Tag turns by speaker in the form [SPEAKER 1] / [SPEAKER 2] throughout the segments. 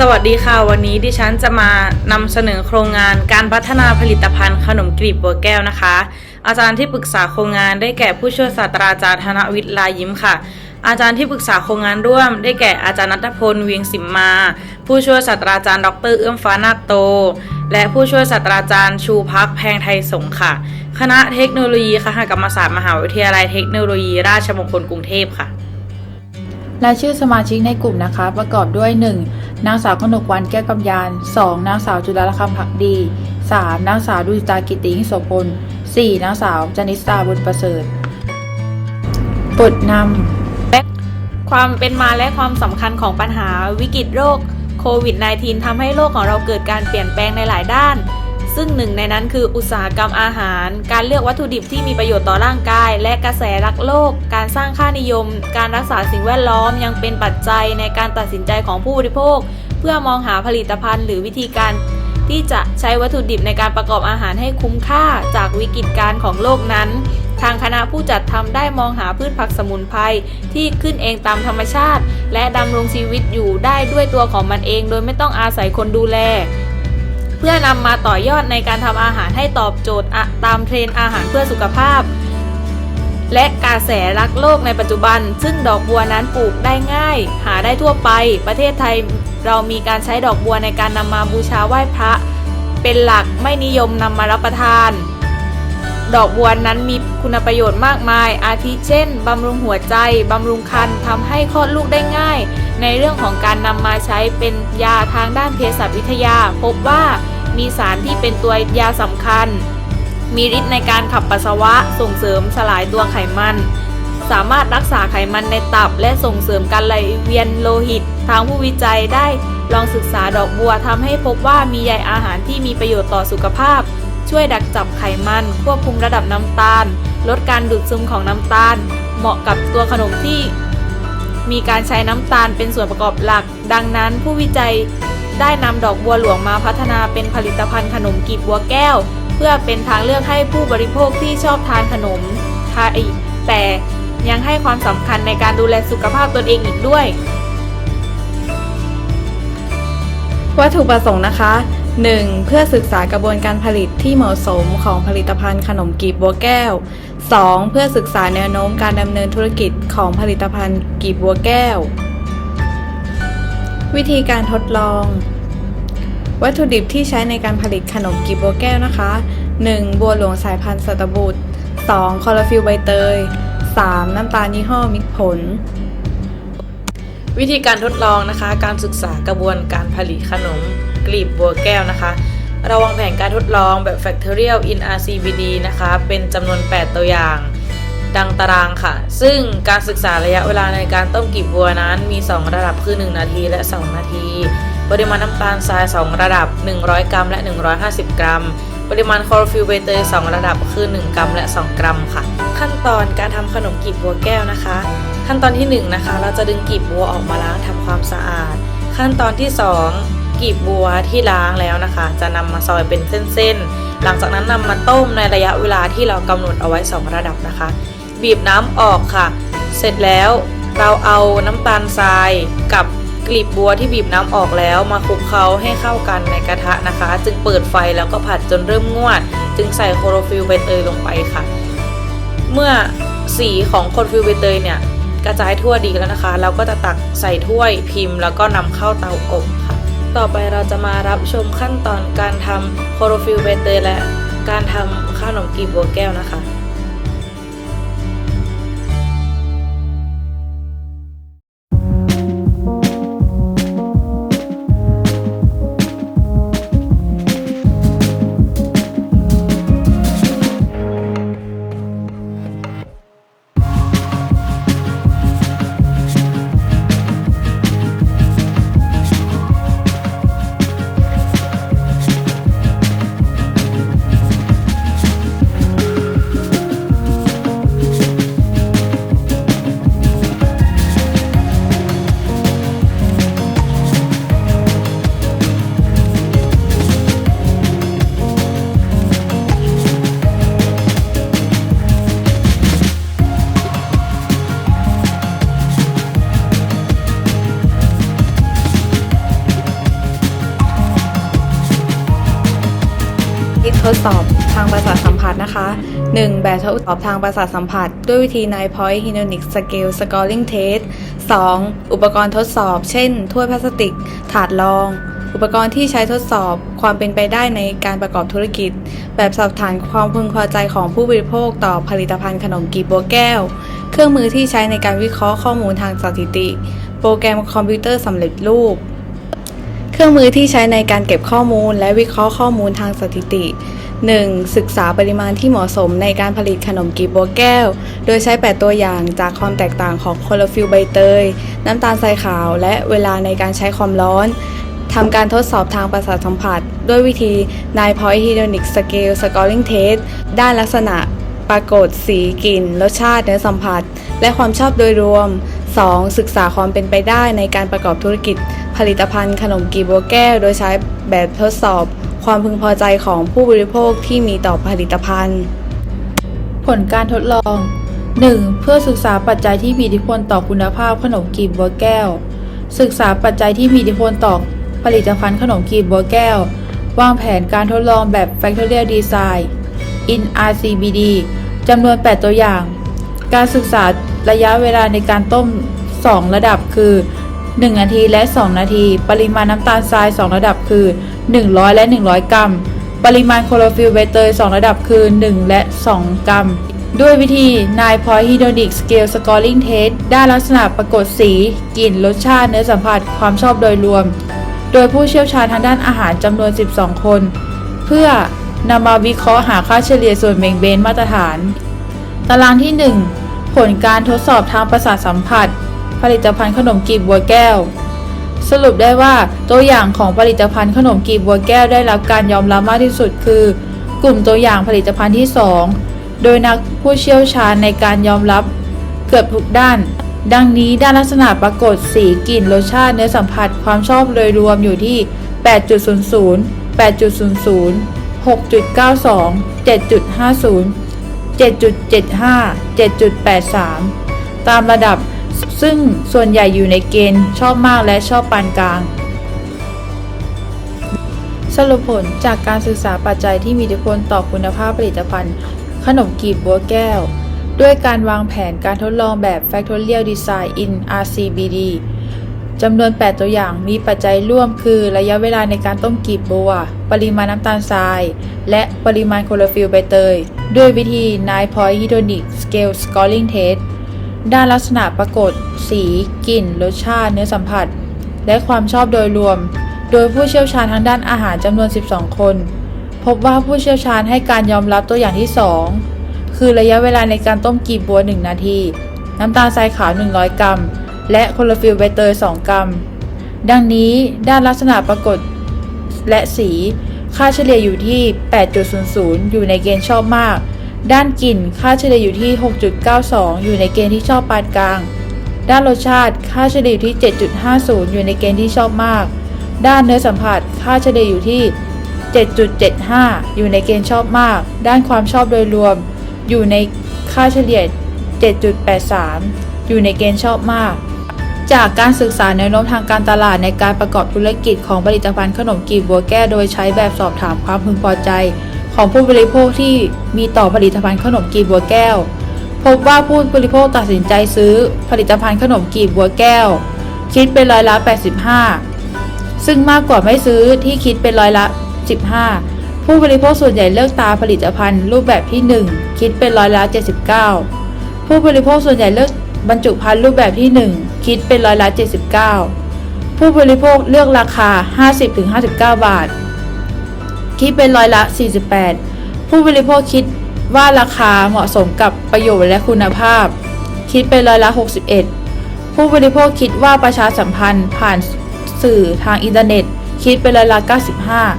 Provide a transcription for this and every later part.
[SPEAKER 1] สวัสดีค่ะ วันนี้ดิฉันจะมานำเสนอโครงงานการพัฒนาผลิตภัณฑ์ขนมกลีบบัวแก้วนะคะ อาจารย์ที่ปรึกษาโครงงานได้แก่ผู้ช่วยศาสตราจารย์ธนวิทย์ลายิ้มค่ะ อาจารย์ที่ปรึกษาโครงงานร่วม ได้แก่อาจารย์นัทพลเวียงสิมมา ผู้ช่วยศาสตราจารย์ดรเอื้อมฟ้านาโต และผู้ช่วยศาสตราจารย์ชูพักแพงไทยสงฆ์ค่ะ คณะเทคโนโลยีคหกรรมศาสตร์มหาวิทยาลัยเทคโนโลยี ราชมงคลกรุงเทพค่ะ
[SPEAKER 2] รายชื่อสมาชิกในกลุ่มนะคะ ประกอบด้วย 1. นางสาวกนกวันแก้วกำยาน 2. นางสาวจุฬาลคำผักดี 3. นางสาวดุจิตากิติหิโสพล 4. นางสาวจนิสตาบุญประเสริฐบทนำ
[SPEAKER 3] ความเป็นมาและความสำคัญของปัญหาวิกฤตโรคโควิด -19 ทำให้โลกของเราเกิดการเปลี่ยนแปลงในหลายด้าน ซึ่งหนึ่งในนั้นคืออุตสาหกรรมอาหาร การเลือกวัตถุดิบที่มีประโยชน์ต่อร่างกาย และกระแสรักโลก การสร้างค่านิยม การรักษาสิ่งแวดล้อมยังเป็นปัจจัยในการตัดสินใจของผู้บริโภค เพื่อมองหาผลิตภัณฑ์หรือวิธีการที่จะใช้วัตถุดิบในการประกอบอาหารให้คุ้มค่าจากวิกฤตการณ์ของโลกนั้น ทางคณะผู้จัดทำได้มองหาพืชผักสมุนไพรที่ขึ้นเองตามธรรมชาติ และดำรงชีวิตอยู่ได้ด้วยตัวของมันเอง โดยไม่ต้องอาศัยคนดูแล พื่อนำมาต่อยอดในการทำอาหารให้ตอบโจทย์ตามเทรนด์อาหารเพื่อสุขภาพ และกระแสรักโลกในปัจจุบัน ซึ่งดอกบัวนั้นปลูกได้ง่าย หาได้ทั่วไป ประเทศไทยเรามีการใช้ดอกบัวในการนำมาบูชาไหว้พระ เป็นหลักไม่นิยมนำมารับประทาน ดอกบัวนั้นมีคุณประโยชน์มากมาย อาทิเช่นบำรุงหัวใจบำรุงคันทำให้คลอดลูกได้ง่าย ในเรื่องของการนำมาใช้เป็นยาทางด้านเภสัชวิทยา พบว่า มีสารที่เป็นตัวยาสำคัญ มีฤทธิ์ในการขับปัสสาวะ ส่งเสริมสลายตัวไขมัน สามารถรักษาไขมันในตับ และส่งเสริมการไหลเวียนโลหิต ทางผู้วิจัยได้ลองศึกษาดอกบัวทำให้พบว่ามีใยอาหารที่มีประโยชน์ต่อสุขภาพ ช่วยดักจับไขมัน ควบคุมระดับน้ำตาล ลดการดูดซึมของน้ำตาล เหมาะกับตัวขนมที่มีการใช้น้ำตาลเป็นส่วนประกอบหลัก ดังนั้นผู้วิจัย ได้นำดอกบัวหลวงมาพัฒนาเป็นผลิตภัณฑ์ขนมกีบบัวแก้ว เพื่อเป็นทางเลือกให้ผู้บริโภคที่ชอบทานขนมไทยแต่ยังให้ความสำคัญในการดูแลสุขภาพตนเองอีกด้วย
[SPEAKER 2] วัตถุประสงค์นะคะ 1. เพื่อศึกษากระบวนการผลิตที่เหมาะสมของผลิตภัณฑ์ขนมกีบบัวแก้ว 2. เพื่อศึกษาแนวโน้มการดำเนินธุรกิจของผลิตภัณฑ์กีบบัวแก้ว วิธีการทดลอง วัตถุดิบที่ใช้ในการผลิตขนมกลีบบัวแก้วนะคะ 1. บัวหลวงสายพันธุ์สตบุตร 2. คอลลฟิลใบเตย 3. น้ำตาลยี่ห้อมิตรผล
[SPEAKER 1] วิธีการทดลองนะคะ การศึกษากระบวนการผลิตขนมกลีบบัวแก้วนะคะเราวางแผนการทดลองแบบ Factorial in RCBD นะคะ เป็นจำนวน 8 ตัวอย่าง ดังตารางค่ะ ซึ่งการศึกษาระยะเวลาในการต้มกีบบัวนั้นมี 2 ระดับคือ 1 นาทีและ 2 นาที ปริมาณน้ำตาลทราย 2 ระดับ 100 กรัม และ 150 กรัม ปริมาณคลอโรฟิลล์ใบเตย2ระดับคือ 1 กรัม และ 2 กรัมค่ะ ขั้นตอนการทำขนมกีบบัวแก้วนะคะ ขั้นตอนที่ 1 นะคะ เราจะดึงกีบบัวออกมาล้างทำความสะอาด ขั้นตอนที่ 2กีบบัวที่ล้างแล้วนะคะ จะนำมาซอยเป็นเส้นๆ หลังจากนั้นนำมาต้มในระยะเวลาที่เรากำหนดเอาไว้ 2 ระดับนะคะ บีบน้ำออกค่ะ เสร็จแล้วเราเอาน้ำตาลทรายกับกลีบบัวที่บีบน้ำออกแล้วมาคลุกเคล้าให้เข้ากันในกระทะนะคะ จึงเปิดไฟแล้วก็ผัดจนเริ่มงวด จึงใส่โคโรฟิลล์ใบเตยลงไปค่ะ เมื่อสีของโคโรฟิลล์ใบเตยเนี่ยกระจายทั่วดีแล้วนะคะ เราก็จะตักใส่ถ้วยพิมพ์ แล้วก็นำเข้าเตาอบค่ะ ต่อไปเราจะมารับชมขั้นตอนการทำโคโรฟิลล์ใบเตยและการทำข้าวหนมกลีบบัวแก้วนะคะ
[SPEAKER 4] สอบทางภาษาสัมผัสนะคะ 1. แบบทดสอบทางประสาทสัมผัส ด้วยวิธี9 point hedonic scale scoring test 2. อุปกรณ์ทดสอบ เช่น ถ้วยพลาสติก ถาดรอง อุปกรณ์ที่ใช้ทดสอบความเป็นไปได้ในการประกอบธุรกิจ แบบสอบฐานความพึงพอใจของผู้บริโภคต่อผลิตภัณฑ์ขนมกีบบัวแก้ว เครื่องมือที่ใช้ในการวิเคราะห์ข้อมูลทางสถิติ โปรแกรมคอมพิวเตอร์สำเร็จรูป เครื่องมือที่ใช้ในการเก็บข้อมูลและวิเคราะห์ข้อมูลทางสถิติ 1. ศึกษาปริมาณที่เหมาะสมในการผลิตขนมกีบบัวแก้ว โดยใช้ 8 ตัวอย่างจากความแตกต่างของโคลอฟิลใบเตย น้ำตาลทรายขาวและเวลาในการใช้ความร้อนทำการทดสอบทางประสาทสัมผัส ด้วยวิธี9 point hedonic scale scoring test ด้านลักษณะ ปรากฏสีกลิ่น รสชาติเนื้อสัมผัส และความชอบโดยรวม 2. ศึกษาความเป็นไปได้ในการประกอบธุรกิจ ผลิตภัณฑ์ขนมกีบัวแก้ว โดยใช้แบบทดสอบ ความพึงพอใจของผู้บริโภคที่มีต่อผลิตภัณฑ์
[SPEAKER 2] ผลการทดลอง 1. เพื่อศึกษาปัจจัยที่มีอิทธิพลต่อคุณภาพขนมกีบบัวแก้ว ศึกษาปัจจัยที่มีอิทธิพลต่อผลิตภัณฑ์ขนมกีบบัวแก้ว วางแผนการทดลองแบบ Factorial Design in RCBD จำนวน 8 ตัวอย่าง การศึกษาระยะเวลาในการต้ม 2 ระดับคือ 1 นาทีและ 2 นาที ปริมาณน้ำตาลทราย 2 ระดับคือ 100 และ 100 กรัม ปริมาณโคลอฟิลใบเตย 2 ระดับคือ 1 และ 2 กรัม ด้วยวิธี9 point hedonic scale scoring test ด้านลักษณะปรากฏสี กลิ่น รสชาติ เนื้อสัมผัส ความชอบโดยรวม โดยผู้เชี่ยวชาญทางด้านอาหารจำนวน 12 คน เพื่อนำมาวิเคราะห์หาค่าเฉลี่ยส่วนเบ่งเบนมาตรฐาน ตารางที่ 1 ผลการทดสอบทางประสาทสัมผัส ผลิตภัณฑ์ขนมกีบบัวแก้ว สรุปได้ว่าตัวอย่างของผลิตภัณฑ์ขนมกีบบัวแก้วได้รับการยอมรับมากที่สุดคือ กลุ่มตัวอย่างผลิตภัณฑ์ที่ 2 โดยนักผู้เชี่ยวชาญในการยอมรับเกือบทุกด้าน ดังนี้ด้านลักษณะปรากฏสีกลิ่นรสชาติเนื้อสัมผัสความชอบโดยรวมอยู่ที่ 8.00 8.00 6.92 7.50 7.75 7.83 ตามระดับ ซึ่งส่วนใหญ่อยู่ในเกณฑ์ชอบมากและชอบปานกลาง สรุปผลจากการศึกษาปัจจัยที่มีอิทธิพลต่อคุณภาพผลิตภัณฑ์ ขนมกีบบัวแก้ว ด้วยการวางแผนการทดลองแบบ Factorial Design in RCBD จำนวน 8 ตัวอย่างมีปัจจัยร่วมคือระยะเวลาในการต้มกีบบัว ปริมาณน้ำตาลทราย และปริมาณโคลอฟิลใบเตย ด้วยวิธี9 point hedonic scale scoring test ด้านลักษณะปรากฏ สี กลิ่น รสชาติ เนื้อสัมผัส และความชอบโดยรวม โดยผู้เชี่ยวชาญทางด้านอาหารจำนวน 12 คน พบว่าผู้เชี่ยวชาญให้การยอมรับตัวอย่างที่ 2 คือระยะเวลาในการต้มกีบบัว 1 นาที น้ำตาลทรายขาว 100 กรัม และโคลอฟิลใบเตย 2 กรัม ดังนี้ด้านลักษณะปรากฏ และสี ค่าเฉลี่ยอยู่ที่ 8.00 อยู่ในเกณฑ์ชอบมาก ด้านกลิ่นค่าเฉลี่ยอยู่ที่ 6.92 อยู่ในเกณฑ์ที่ชอบปานกลาง ด้านรสชาติค่าเฉลี่ยอยู่ที่ 7.50 อยู่ในเกณฑ์ที่ชอบมาก ด้านเนื้อสัมผัสค่าเฉลี่ยอยู่ที่ 7.75 อยู่ในเกณฑ์ชอบมาก ด้านความชอบโดยรวม อยู่ในค่าเฉลี่ย 7.83 อยู่ในเกณฑ์ชอบมาก จากการศึกษาแนวโน้มทางการตลาดในการประกอบธุรกิจของผลิตภัณฑ์ขนมกีบบัวแก้โดยใช้แบบสอบถามความพึงพอใจ ของผู้บริโภคที่มีต่อผลิตภัณฑ์ขนมกีบบัวแก้ว พบว่าผู้บริโภคตัดสินใจซื้อผลิตภัณฑ์ขนมกีบบัวแก้ว คิดเป็นร้อยละ 85 ซึ่งมากกว่าไม่ซื้อที่คิดเป็นร้อยละ 15 ผู้บริโภคส่วนใหญ่เลือกตาผลิตภัณฑ์รูปแบบที่ 1 คิดเป็นร้อยละ 79 ผู้บริโภคส่วนใหญ่เลือกบรรจุภัณฑ์รูปแบบที่ 1 คิดเป็นร้อยละ 79 ผู้บริโภคเลือกราคา 50-59 บาท คิดเป็นร้อยละ 48 ผู้บริโภคคิดว่าราคาเหมาะสมกับประโยชน์และคุณภาพ คิดเป็นร้อยละ 61 ผู้บริโภคคิดว่าประชาสัมพันธ์ผ่านสื่อทางอินเทอร์เน็ต คิดเป็นร้อยละ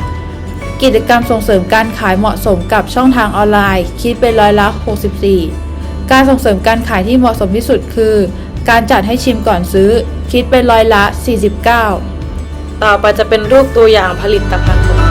[SPEAKER 2] 95 กิจกรรมส่งเสริมการขายเหมาะสมกับช่องทางออนไลน์ คิดเป็นร้อยละ 64 การส่งเสริมการขายที่เหมาะสมที่สุดคือ การจัดให้ชิมก่อนซื้อ คิดเป็นร้อยละ 49
[SPEAKER 1] ต่อไปจะเป็นรูปตัวอย่างผลิตภัณฑ์